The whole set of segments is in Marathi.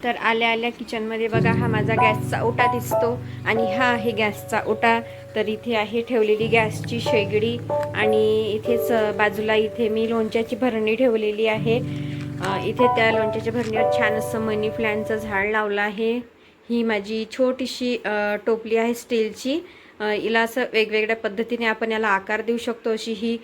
तर आल्या आल्या किचनमध्ये बघा हा माझा गॅसचा ओटा दिसतो आणि हा आहे गॅसचा ओटा. तर इथे आहे ठेवलेली गॅसची शेगडी आणि इथेच बाजूला इथे मी लोणच्याची भरणी ठेवलेली आहे. इथे त्या लोणच्याच्या भरणीवर छान असं मनी प्लॅनचं झाड लावलं आहे. ही माझी छोटीशी टोपली आहे स्टीलची. हिला असं वेगवेगळ्या पद्धतीने आपण याला आकार देऊ शकतो अशी ही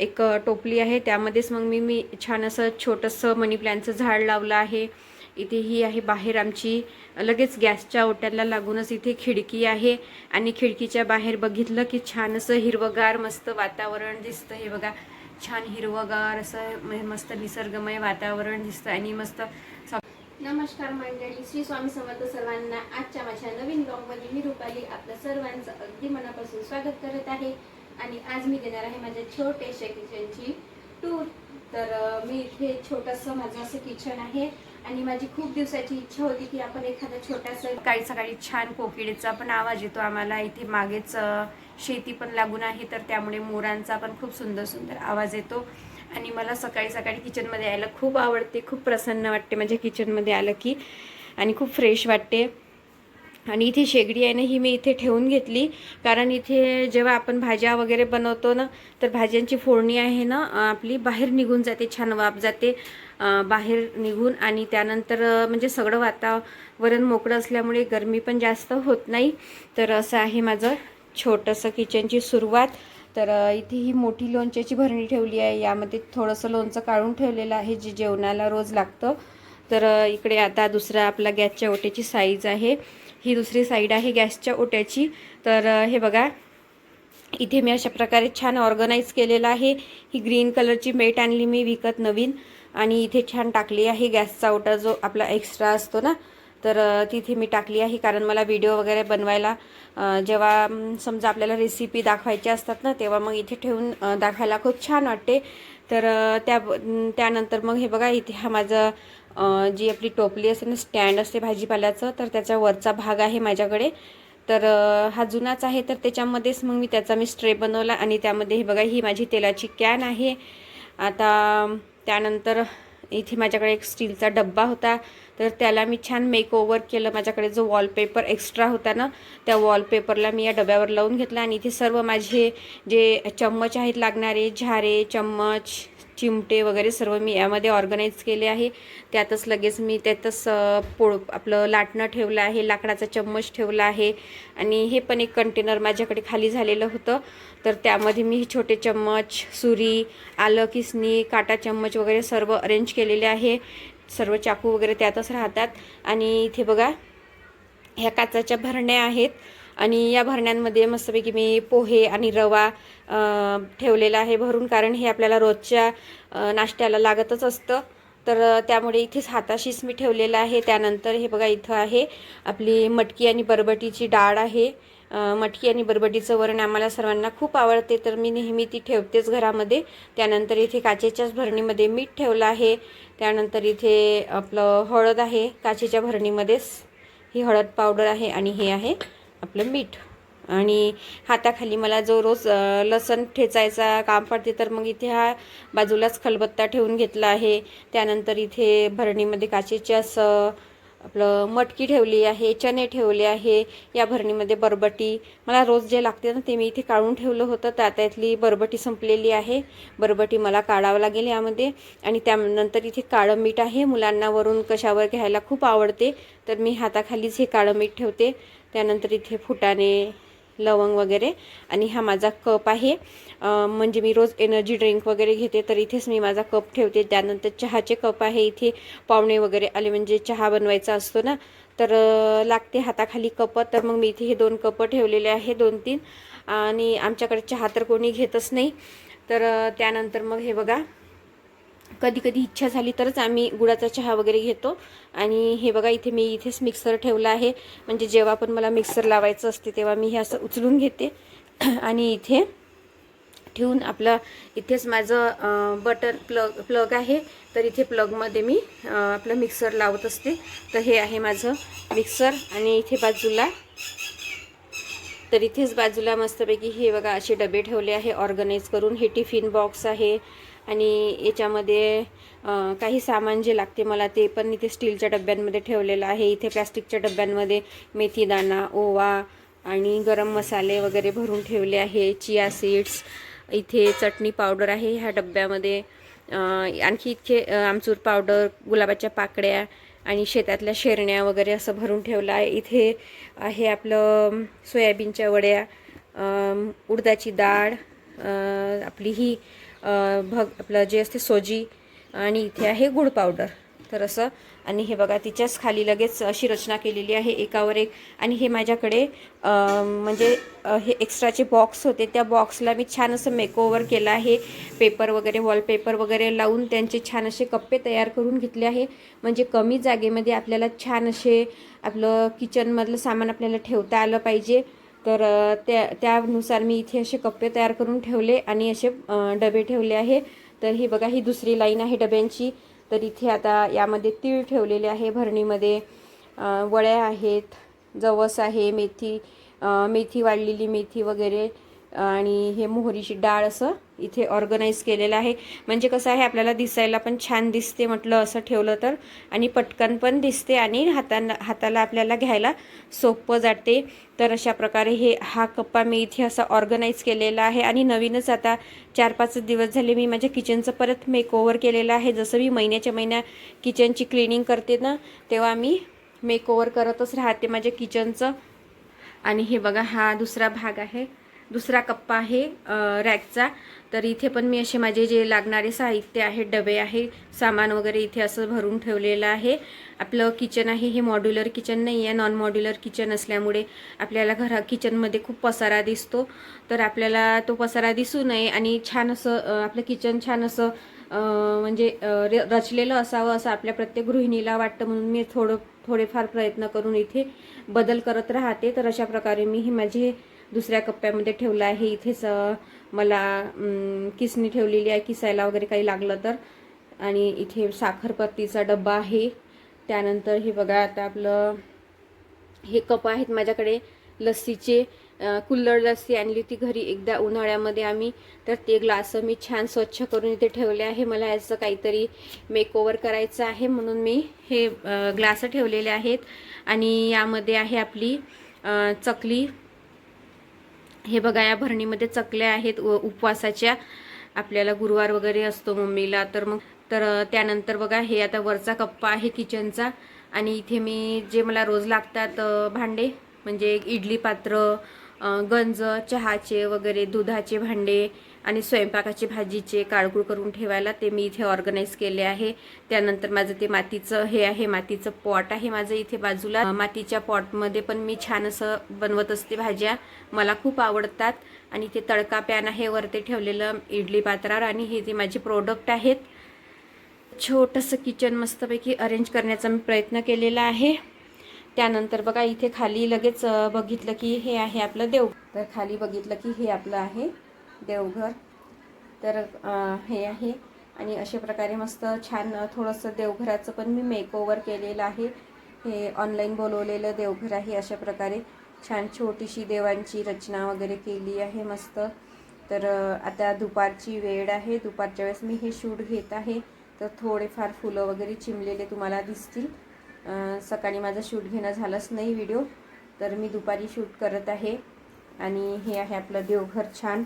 एक टोपली आहे. त्यामध्येच मग मी मी छान असं छोटंसं मनी प्लॅनचं झाड लावलं आहे. इथे ही आहे बाहेर आमची लगेच गॅसच्या ओट्याला लागूनच इथे खिडकी आहे. आणि खिडकीच्या बाहेर बघितलं की छान असं हिरवगार मस्त वातावरण दिसतं. हे बघा छान हिरवगार असं मस्त निसर्गमय वातावरण दिसतं आणि मस्त नमस्कार मंडळी श्री स्वामी समर्थ सर्वांना आजच्या माझ्या नवीन ब्लॉगमध्ये मी रुपाली आपल्या सर्वांचं अगदी मनापासून स्वागत करत आहे. आणि आज मी देणार आहे माझ्या छोट्याशा किचनची टूर तर मी इथे छोटंसं माझं असं किचन आहे. आणि माझी खूप दिवसाची इच्छा होती की आपण एखादं छोटंसं सकाळी सकाळी छान कोकिडेचा पण आवाज येतो आम्हाला. इथे मागेच शेती पण लागून आहे तर त्यामुळे मोरांचा पण खूप सुंदर सुंदर आवाज येतो. आणि मला सकाळी सकाळी किचनमध्ये यायला खूप आवडते खूप प्रसन्न वाटते. माझ्या किचनमध्ये आलं की आणि खूप फ्रेश वाटते. आणि इथे शेगडी आहे ना ही मी इथे ठेवून घेतली. कारण इथे जेव्हा आपण भाज्या वगैरे बनवतो ना तर भाज्यांची फोडणी आहे ना आपली बाहेर निघून जाते छान वाप जाते बाहेर निघून. आणि त्यानंतर म्हणजे सगळं वातावरण मोकळं असल्यामुळे गरमी पण जास्त होत नाही. तर असं आहे माझं छोटंसं किचनची सुरुवात. तर इथे ही मोठी लोणच्याची भरणी ठेवली आहे. यामध्ये थोडंसं लोणचं काढून ठेवलेलं आहे जे जेवणाला रोज लागतं. तर इकडे आता दुसरा आपला गॅसच्या ओट्याची साईज आहे. ही दुसरी साईड आहे गॅसच्या ओट्याची. तर हे बघा. इथे मी अशा प्रकारे छान ऑर्गनाईज केलेलं आहे. ही ग्रीन कलरची मेट आणली मी विकत नवीन. आणि इथे छान टाकली आहे गॅसचा ओटा जो आपला एक्स्ट्रा असतो ना. तर तिथे मी टाकली आहे कारण मला व्हिडिओ वगैरे बनवायला जेव्हा समजा आपल्याला रेसिपी दाखवायची असतात ना तेव्हा मग इथे ठेवून दाखवायला खूप छान वाटते. तर त्या त्यानंतर मग हे बघा इथे हा माझा जी आपली टोपली असते ना स्टँड असते भाजीपाल्याचं तर त्याचा वरचा भाग आहे माझ्याकडे. तर हा जुनाच आहे तर त्याच्यामध्येच मग मी त्याचा मी स्ट्रे बनवला आणि त्यामध्ये हे बघा ही माझी तेलाची कॅन आहे. आता त्यानंतर इथे माझ्याकडे एक स्टीलचा डब्बा होता. तर त्याला मी छान मेकओवर केलं. माझ्याकडे जो वॉलपेपर एक्स्ट्रा होता ना त्या वॉलपेपरला मी या डब्यावर लावून घेतला आणि इथे सर्व माझे जे चम्मच आहेत लागणारे झारे चम्मच चिमटे वगैरे सर्व मी यामध्ये ऑर्गनाईज केले आहे. त्यातच लगेच मी त्यातच पोळ आपलं लाटणं ठेवलं आहे लाकडाचा चम्मच ठेवला आहे आणि हे पण एक कंटेनर माझ्याकडे खाली झालेलं होतं. तर त्यामध्ये मी छोटे चम्मच सुरी आलं किसणी काटा चम्मच वगैरे सर्व अरेंज केलेले आहे. सर्व चाकू वगैरे त्यातच राहतात. आणि इथे बघा ह्या काचाच्या भरण्या आहेत. आणि या भरण्यांमध्ये मस्तपैकी मी पोहे आणि रवा ठेवलेला आहे भरून कारण हे आपल्याला रोजच्या नाश्त्याला लागतच असतं. तर त्यामुळे इथेच हाताशीच मी ठेवलेलं आहे. त्यानंतर हे बघा इथं आहे आपली मटकी आणि बरबटीची डाळ आहे. मटकी आणि बरबटीचं वरण आम्हाला सर्वांना खूप आवडते तर मी नेहमी ती ठेवतेच घरामध्ये. त्यानंतर इथे काचेच्याच भरणीमध्ये मीठ ठेवलं आहे. त्यानंतर इथे आपलं हळद आहे काचेच्या भरणीमध्येच ही हळद पावडर आहे आणि हे आहे आपलं मीठ. आणि हाताखाली मला जो रोज लसण ठेचायचा काम पडते तर मग इथे हा बाजूलाच खलबत्ता ठेवून घेतला आहे. त्यानंतर इथे भरणीमध्ये काचेच्याच आपलं मटकी ठेवली आहे चणे ठेवले आहे या भरणीमध्ये बरबटी. मला रोज जे लागते ना ते मी इथे काढून ठेवलं होतं. त्यातली बरबटी संपलेली आहे. बरबटी मला काढावं लागेल यामध्ये. आणि त्यानंतर इथे काळं मीठ आहे. मुलांना वरून कशावर घ्यायला खूप आवडते. तर मी हाताखालीच हे काळं मीठ ठेवते. त्यानंतर इथे फुटाणे लवंग वगैरे. आणि हा माझा कप आहे. म्हणजे मी रोज एनर्जी ड्रिंक वगैरे घेते तर इथेच मी माझा कप ठेवते. त्यानंतर चहाचे कप आहे इथे. पाहुणे वगैरे आले म्हणजे चहा बनवायचा असतो ना तर लागते हाताखाली कप. तर मग मी इथे हे दोन कपं ठेवलेले आहे दोन तीन. आणि आमच्याकडे चहा तर कोणी घेतच नाही. तर त्यानंतर मग हे बघा. कधी कधी इच्छा झाली तरच आम्ही गुळाचा चहा वगैरे घेतो. आणि हे बघा इथे मी इथेच मिक्सर ठेवला आहे. म्हणजे जेव्हा पण मला मिक्सर लावायचं असते तेव्हा मी हे असं उचलून घेते. आणि इथे ठेवून आपलं इथेच माझं बटन प्लग प्लग आहे. तर इथे प्लगमध्ये मी आपलं मिक्सर लावत असते. तर हे आहे माझं मिक्सर आणि इथे बाजूला तर इथेच बाजूला मस्तपैकी हे बघा असे डबे ठेवले आहे. ऑर्गनाईज करून हे टिफिन बॉक्स आहे. आणि याच्यामध्ये काही सामान जे लागते मला ते पण इथे स्टीलच्या डब्यांमध्ये ठेवलेलं आहे. इथे प्लॅस्टिकच्या डब्यांमध्ये मेथीदाणा ओवा आणि गरम मसाले वगैरे भरून ठेवले आहे. चिया सीड्स इथे चटणी पावडर आहे ह्या डब्यामध्ये. आणखी इथे आमचूर पावडर गुलाबाच्या पाकड्या आणि शेतातल्या शेरण्या वगैरे असं भरून ठेवलं आहे. इथे आहे आपलं सोयाबीनच्या वड्या उडदाची डाळ आपली ही भग आपलं जे असते सोजी आणि इथे आहे गुड पावडर. तर असं आणि हे बघा तिच्याच खाली लगेच अशी रचना केलेली आहे एकावर एक. आणि हे माझ्याकडे म्हणजे हे एक्स्ट्राचे बॉक्स होते. त्या बॉक्सला मी छान असं मेकओवर केलं आहे. पेपर वगैरे वॉलपेपर वगैरे लावून त्यांचे छान असे कप्पे तयार करून घेतले आहे. म्हणजे कमी जागेमध्ये आपल्याला छान असे आपलं किचनमधलं सामान आपल्याला ठेवता आलं पाहिजे. तर त्या त्यानुसार मी इथे असे कप्पे तयार करून ठेवले आणि असे डबे ठेवले आहे. तर ही बघा ही दुसरी लाईन आहे डब्यांची. तर इथे आता यामध्ये तीळ ठेवलेले आहे भरणीमध्ये. वळ्या आहेत जवस आहे मेथी मेथी वाढलेली मेथी वगैरे. आणि हे मोहरीची डाळ असं इथे ऑर्गनाईज केलेलं आहे. म्हणजे कसं आहे आपल्याला दिसायला पण छान दिसते म्हटलं असं ठेवलं तर. आणि पटकन पण दिसते आणि हातांना हाताला आपल्याला घ्यायला सोपं जाते. तर अशा प्रकारे हे हा कप्पा मी इथे असा ऑर्गनाईज केलेला आहे. आणि नवीनच आता चार पाच दिवस झाले मी माझ्या किचनचं परत मेकओव्हर केलेलं आहे. जसं मी महिन्याच्या महिन्या किचनची क्लिनिंग करते ना तेव्हा मी मेकओव्हर करतच राहते माझ्या किचनचं आणि हे बघा हा दुसरा भाग आहे. दुसरा कप्पा आहे रॅकचा. तर इथे पण मी असे माझे जे लागणारे साहित्य आहे डबे आहे सामान वगैरे इथे असं भरून ठेवलेलं आहे. आपलं किचन आहे हे मॉड्युलर किचन नाही आहे नॉन मॉड्युलर किचन असल्यामुळे आपल्याला घरा किचनमध्ये खूप पसारा दिसतो. तर आपल्याला तो पसारा दिसू नये आणि छान असं आपलं किचन छान असं म्हणजे र- रचलेलं असावं असं आपल्या प्रत्येक गृहिणीला वाटतं. म्हणून मी थोडं थोडेफार प्रयत्न करून इथे बदल करत राहते. तर अशा प्रकारे मी ही माझी दुसऱ्या कप्प्यामध्ये ठेवलं आहे. इथेच मला किसणी ठेवलेली आहे. किसायला वगैरे काही लागलं तर. आणि इथे साखरपत्तीचा डब्बा आहे. त्यानंतर हे बघा आता आपलं हे कप आहेत माझ्याकडे. लस्सीचे कुल्लड लस्सी आणली होती घरी. एकदा उन्हाळ्यामध्ये आम्ही तर ते ग्लास मी छान स्वच्छ करून इथे ठेवले आहे. मला याचं काहीतरी मेकओवर करायचं आहे म्हणून मी हे ग्लास ठेवलेले आहेत. आणि यामध्ये आहे आपली चकली. हे बघा या भरणीमध्ये चकल्या आहेत व उपवासाच्या. आपल्याला गुरुवार वगैरे असतो मम्मीला तर मग तर त्यानंतर बघा हे आता वरचा कप्पा आहे किचनचा. आणि इथे मी जे मला रोज लागतात भांडे म्हणजे इडली पात्र गंज चहाचे वगैरे दुधाचे भांडे आणि स्वयंपाकाचे भाजीचे काळगूळ करून ठेवायला ते मी इथे ऑर्गनाईज केले आहे. त्यानंतर माझं ते मातीचं हे आहे मातीचं पॉट आहे माझं इथे बाजूला. मातीच्या पॉटमध्ये पण मी छान असं बनवत असते भाज्या. मला खूप आवडतात. आणि ते तडका पॅन आहे वरती ठेवलेलं इडली पात्रावर आणि हे जे माझे प्रोडक्ट आहेत. छोटंसं किचन मस्तपैकी अरेंज करण्याचा मी प्रयत्न केलेला आहे. त्यानंतर बघा इथे खाली लगेच बघितलं की हे आहे आपलं देव. तर खाली बघितलं की हे आपलं आहे. देवघर. तर हे आहे. आणि अशा प्रकारे मस्त छान थोडंसं देवघराचं पण मी मेकओवर केलेलं आहे. हे ऑनलाईन बोलवलेलं देवघर आहे अशा प्रकारे. छान छोटीशी देवांची रचना वगैरे केली आहे मस्त. तर आता दुपारची वेळ आहे. दुपारच्या वेळेस मी हे शूट घेत आहे. तर थोडेफार फुलं वगैरे चिमलेले तुम्हाला दिसतील. सकाळी माझं शूट घेणं झालंच नाही व्हिडिओ तर मी दुपारी शूट करत आहे. आणि हे आहे आपलं देवघर छान.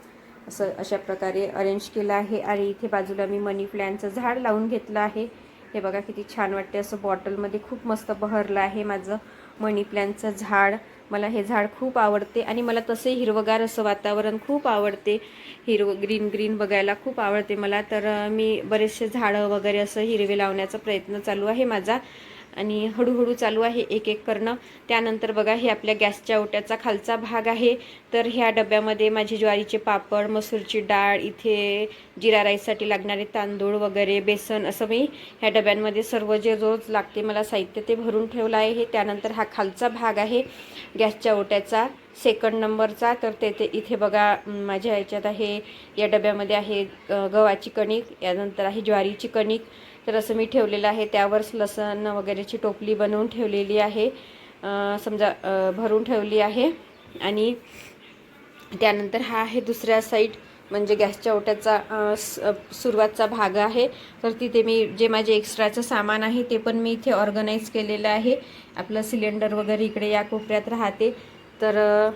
असं अशा प्रकारे अरेंज केलं आहे. आणि इथे बाजूला मी मनी प्लॅनचं झाड लावून घेतलं आहे. हे बघा किती छान वाटते असं बॉटलमध्ये खूप मस्त बहरलं आहे माझं मनी प्लॅनचं झाड. मला हे झाड खूप आवडते आणि मला तसे हिरवगार असं वातावरण खूप आवडते. हिरवं ग्रीन ग्रीन बघायला खूप आवडते मला. तर मी बरेचसे झाडं वगैरे असं हिरवे लावण्याचा प्रयत्न चालू आहे माझा. आणि हळूहळू चालू आहे एक एक करणं. त्यानंतर बघा हे आपल्या गॅसच्या ओट्याचा खालचा भाग आहे. तर ह्या डब्यामध्ये माझे ज्वारीचे पापड मसूरची डाळ इथे जिरा राईससाठी लागणारे तांदूळ वगैरे बेसन असं मी ह्या डब्यांमध्ये सर्व जे रोज लागते मला साहित्य ते भरून ठेवलं आहे. त्यानंतर हा खालचा भाग आहे गॅसच्या ओट्याचा सेकंड नंबरचा तर ते ते इथे बघा माझ्या ह्याच्यात आहे या डब्यामध्ये आहे गव्हाची कणिक यानंतर आहे ज्वारीची कणिक तर असं मी ठेवलेलं आहे. त्यावरच लसण वगैरेची टोपली बनवून ठेवलेली आहे. समजा भरून ठेवली आहे. आणि त्यानंतर हा आहे दुसऱ्या साईड म्हणजे गॅसच्या ओट्याचा स- सुरुवातचा भाग आहे. तर तिथे मी जे माझे एक्स्ट्राचं सामान आहे ते पण मी इथे ऑर्गनाईज केलेलं आहे. आपलं सिलेंडर वगैरे इकडे या कोपऱ्यात राहते. तर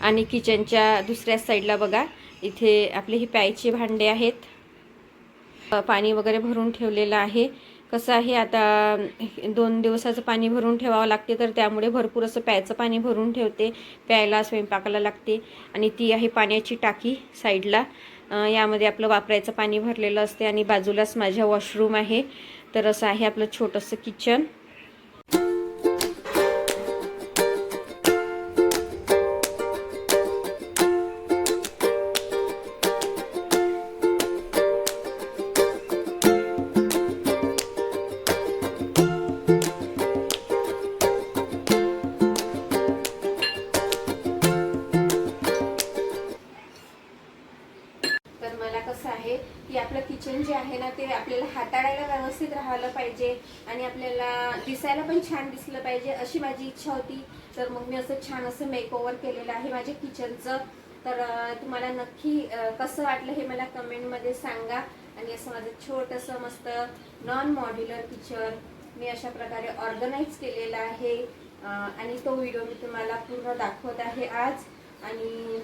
आणि किचनच्या दुसऱ्या साईडला बघा. इथे आपले ही प्यायची भांडे आहेत. पाणी वगैरे भरून ठेवलेलं आहे. कसं आहे आता दोन दिवसाचं पाणी भरून ठेवावं लागते तर त्यामुळे भरपूर असं प्यायचं पाणी भरून ठेवते. प्यायला स्वयंपाकाला लागते. आणि ती आहे पाण्याची टाकी साईडला. यामध्ये आपलं वापरायचं पाणी भरलेलं असते. आणि बाजूलाच माझ्या वॉशरूम आहे. तर असं आहे आपलं छोटंसं किचन. पाहिजे आणि आपल्याला दिसायला पण छान दिसलं पाहिजे अशी माझी इच्छा होती. तर मग मी असं छान असं मेकओव्हर केलेलं आहे माझ्या किचनचं तर तुम्हाला नक्की कसं वाटलं हे मला कमेंटमध्ये सांगा. आणि असं माझं छोटंसं मस्त नॉन मॉड्युलर किचन मी अशा प्रकारे ऑर्गनाईज केलेलं आहे. आणि तो व्हिडिओ मी तुम्हाला पूर्ण दाखवत आहे आज. आणि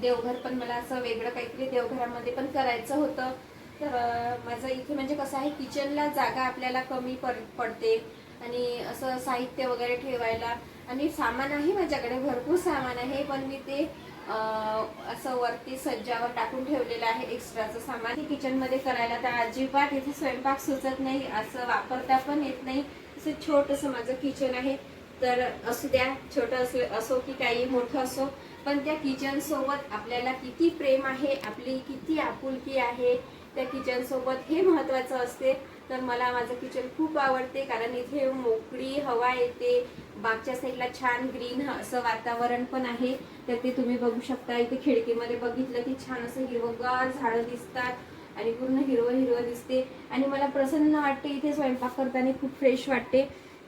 देवघर पण मला असं वेगळं काहीतरी देवघरामध्ये पण करायचं होतं. तर माझं इथे म्हणजे कसं आहे किचनला जागा आपल्याला कमी पड पडते. आणि असं साहित्य वगैरे ठेवायला आणि सामान आहे माझ्याकडे भरपूर सामान आहे पण मी ते असं वरती सज्जावर टाकून ठेवलेलं आहे एक्स्ट्राचं सामान. किचनमध्ये करायला तर अजिबात इथे स्वयंपाक सुचत नाही असं वापरता पण येत नाही. असं छोटंसं माझं किचन आहे. तर असू द्या छोटं असलं असो की काही मोठं असो पण त्या किचनसोबत आपल्याला किती प्रेम आहे आपली किती आपुलकी आहे त्या किचनसोबत हे महत्त्वाचं असते. तर मला माझं किचन खूप आवडते कारण इथे मोकळी हवा येते. बागच्या साईडला छान ग्रीन असं वातावरण पण आहे. तर ते तुम्ही बघू शकता. इथे खिडकीमध्ये बघितलं की छान असं हिरवगार झाडं दिसतात आणि पूर्ण हिरवं हिरवं दिसते. आणि मला प्रसन्न वाटते इथे स्वयंपाक करताना खूप फ्रेश वाटते.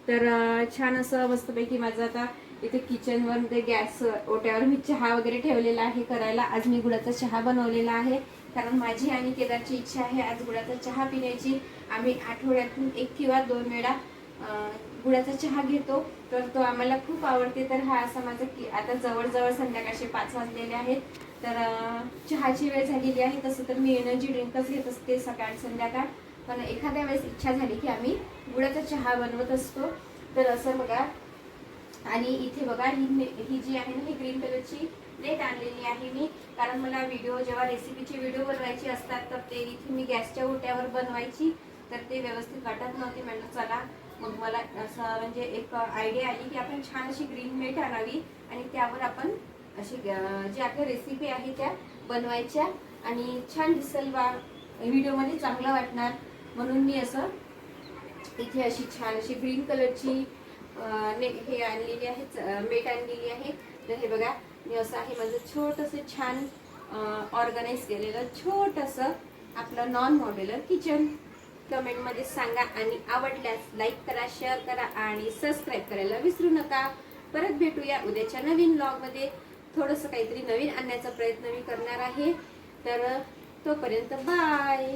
तर छान असं मस्तपैकी माझं आता इथे किचनवर ते गॅस ओट्यावर मी चहा वगैरे ठेवलेला आहे करायला. आज मी गुळाचा चहा बनवलेला आहे. कारण माझी आणि केदारची इच्छा आहे आज गुळाचा चहा पिण्याची. आम्ही आठवड्यातून एक किंवा दोन वेळा गुळाचा चहा घेतो. तर तो आम्हाला खूप आवडते. तर हा असा माझा की आता जवळजवळ संध्याकाळचे पाच वाजलेले आहेत. तर चहाची वेळ झालेली आहे. तसं तर मी एनर्जी ड्रिंकच घेत असते सकाळ संध्याकाळ. पण एखाद्या वेळेस इच्छा झाली की आम्ही गुळाचा चहा बनवत असतो. तर असं बघा. आणि इथे बघा ही मे- ही जी आहे ना ही ग्रीन कलरची प्लेट आणलेली आहे मी. कारण मला व्हिडिओ जेव्हा रेसिपीचे व्हिडिओ बनवायचे असतात तर ते इथे मी गॅसच्या ओट्यावर बनवायची. तर ते व्यवस्थित वाटत नव्हते. म्हणलं चला. मग मला असं म्हणजे एक आयडिया आली की आपण छान अशी ग्रीन मेट आणावी आणि त्यावर आपण अशी जी आपल्या रेसिपी आहे त्या बनवायच्या. आणि छान दिसेल बा व्हिडिओमध्ये चांगलं वाटणार. म्हणून मी असं इथे अशी छान अशी ग्रीन कलरची ने- हे आणलेली आहे च- मेट आणलेली आहे. तर हे बघा मी असं आहे माझं छोटंसं छान ऑर्गनाईज केलेलं छोटंसं आपलं नॉन मॉड्युलर किचन कमेंटमध्ये सांगा आणि आवडल्यास लाईक करा शेअर करा आणि सबस्क्राईब करायला विसरू नका. परत भेटूया उद्याच्या नवीन ब्लॉगमध्ये थोडंसं काहीतरी नवीन आणण्याचा प्रयत्न मी करणार आहे. तर तोपर्यंत बाय